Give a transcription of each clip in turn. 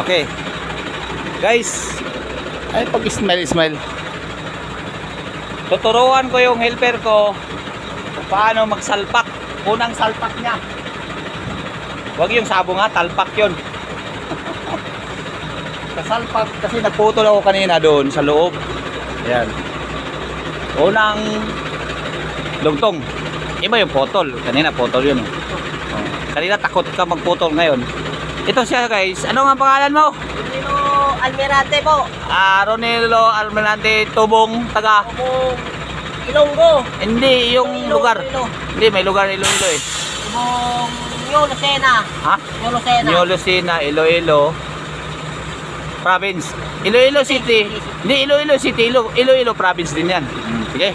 Okay. Guys, ay pag smile smile. Tuturuan ko yung helper ko paano magsalpak. Unang salpak niya. Huwag yung sabong ha, talpak yun. Kasalpak kasi nagputol ako kanina doon sa loob. Ayan. Unang lugtong. Iba yung putol. Kanina putol yun. eh. Oh. Kanina takot ka magputol ngayon. Ito siya guys. Ano nga pangalan mo? Dino Almirante po. Ah, Ronelo Almanante Tubong taga Tubong Ilonggo. hindi yung Iloilo, lugar. Iloilo. Hindi may lugar Iloilo eh. Tubong New Lucena. Ha? New Lucena. New Lucena, Iloilo Province. Iloilo City. Hindi Iloilo City, Ilo, Iloilo Province din yan. Hmm, sige.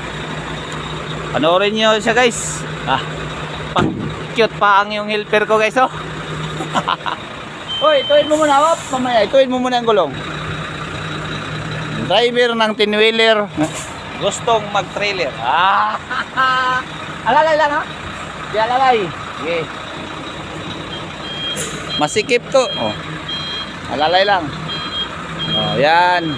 Panoorin nyo siya guys. Ah, pang cute pa ang yung helper ko guys oh. Hoy, ituin mo muna, hop, mamaya, ituin mo muna ang gulong. Driver ng tinwheeler, gustong mag-trailer. Ah, alalay lang ha. Di alalay. Sige. Masikip to. Oh. Alalay lang. Oh, yan.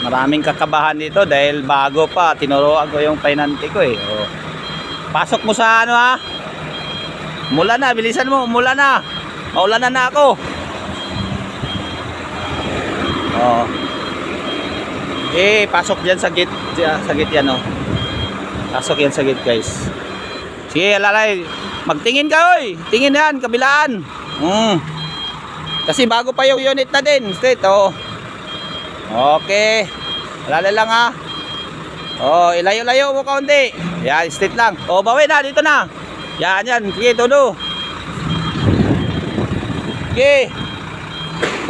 Maraming kakabahan dito dahil bago pa. Tinuruan ko yung pinante ko eh. Oh. Pasok mo sa ano ha? Mula na, bilisan mo, mula na. Maulan na na ako. Oh. Eh, pasok diyan sa gate, sa gate yan oh. Pasok yan sa gate, guys. Sige, alalay. Magtingin ka, oy. Tingin yan, kabilaan. Mm. Kasi bago pa yung unit na din, straight, oh. Okay. Alalay lang ha. Oh, ilayo-layo mo kaunti. Yan, straight lang. Oh, bawi na, dito na. Yan, yan. Sige, todo. Sige.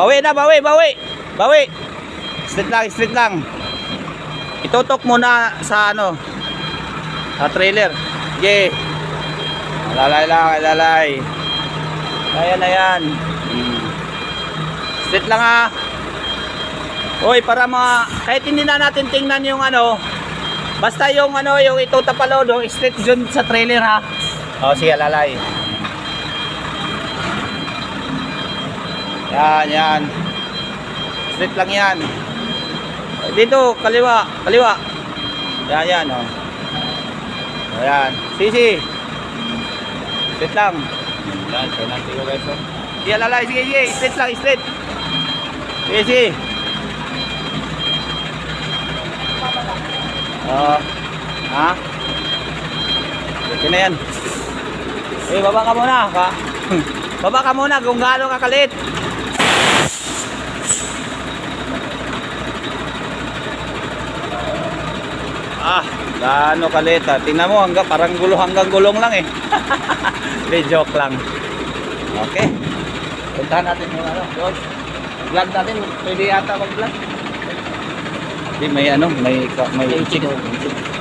Bawi na, bawi, bawi. Bawi. Straight lang, straight lang. Itutok muna sa ano, sa trailer. Sige. Alalay lang, alalay. Ayan na yan. Hmm. Straight lang ha. Oy, para ma kahit hindi na natin tingnan yung ano, basta yung ano, yung ito tapalodo, straight dun sa trailer ha. O, sige, alalay. Yan, yan. Straight lang yan. Dito, kaliwa, kaliwa. Yan, yan, oh. Ayan. Sisi. Straight lang. Yan, so natin ko guys, oh. Sige, alalay, sige, sige. Straight lang, straight. Sige, sige. Oh. Ha? Okay na yan. Eh, baba ka muna. Ka. baba ka muna kung gaano ka. Ah, gaano kalit ah. Tingnan mo, hanggang, parang gulo, hanggang gulong lang eh. Hindi, joke lang. Okay. Puntahan natin muna ano, doon. Vlog natin, pwede yata mag-vlog. Hindi, may ano, may, may, may